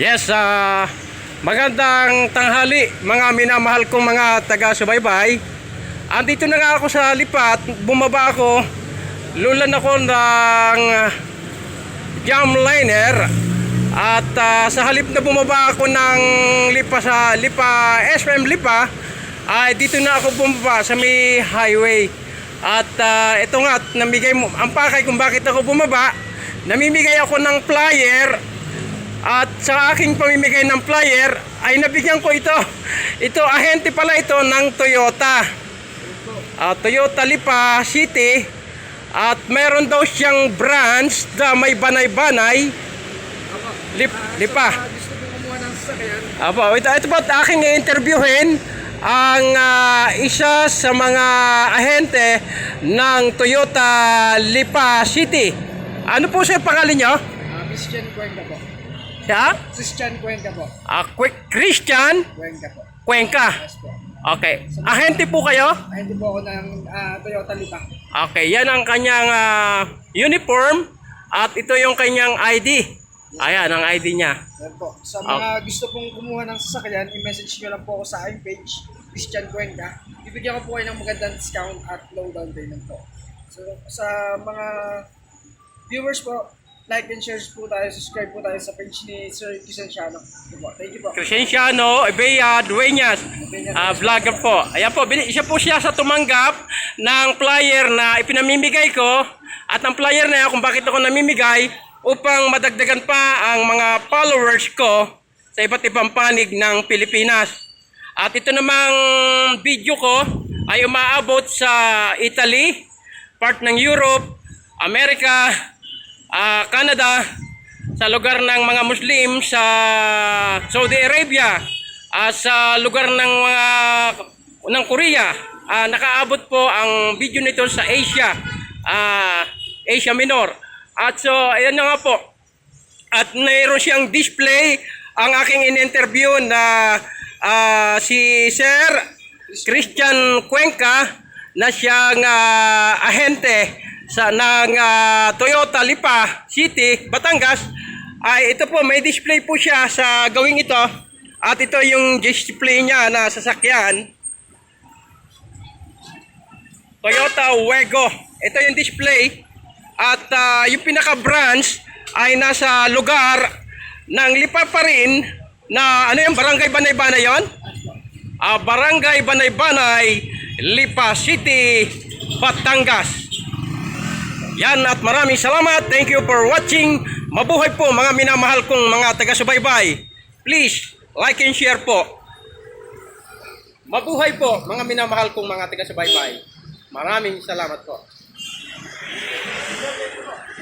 Yes, ah magandang tanghali mga minamahal kong mga taga-subaybay. Andito na nga ako sa lipat, bumaba ako, lulan ako ng jam liner. At ah, sa halip na bumaba ako ng lipa sa lipa SM lipa ay dito na ako bumaba sa may highway. At ah, ito nga namigay mo ang pakay kung bakit ako bumaba namimigay ako ng flyer at sa aking pamimigay ng flyer ay nabigyan ko ito. Ito, ahente pala ito ng Toyota. Ah, Toyota Lipa City. At meron daw siyang branch na may banay-banay. Lip, lipa. Apo, ito, ito po aking interviewin ang ah, isa sa mga ahente ng Toyota Lipa City. Ano po sa pangalan nyo? Ah, Christian Cuenca po. Siya? Christian Cuenca po. Ah, Quick Christian Cuenca po. Cuenca. Yes po. Okay. Ahente po kayo? Ay, hindi po ako ng ah, Toyota Lipa. Okay, yan ang kanyang ah, uniform at ito yung kanyang ID. Ayan ang ID niya. Yan po. Sa mga gusto pong kumuha ng sasakyan, i-message nyo lang po ako sa aking page, Christian Cuenca. Bibigyan ko po kayo ng magandang discount at low down payment po. So, sa mga viewers po, like and share po tayo, subscribe po tayo sa page ni Sir Kisanciano. Thank you po. Crescenciano Ebea Dueñas, ah, vlogger po. Ayan po, isa po siya sa tumanggap ng flyer na ipinamimigay ko at ang flyer na yan kung bakit ako namimigay upang madagdagan pa ang mga followers ko sa iba't ibang panig ng Pilipinas. At ito namang video ko ay umaabot sa Italy, part ng Europe, Amerika, ah, Canada, sa lugar ng mga Muslim sa Saudi Arabia, ah, sa lugar ng mga ng Korea. Ah, nakaabot po ang video nito sa Asia, ah, Asia Minor. At so, ayan nga po. At mayroon siyang display ang aking in-interview na ah, si Sir Christian Cuenca na siyang ah, ahente sa ng ah, Toyota Lipa City, Batangas. Ay ito po may display po siya sa gawing ito. At ito yung display niya na sasakyan. Toyota Wego. Ito yung display. At ah, yung pinaka-branch ay nasa lugar ng Lipa pa rin na ano yung Barangay Banay-Banay yon? Ah, Barangay Banay-Banay, Lipa City, Batangas. Yan at maraming salamat. Thank you for watching. Mabuhay po mga minamahal kong mga taga-subaybay. Please, like and share po. Mabuhay po mga minamahal kong mga taga-subaybay. Maraming salamat po.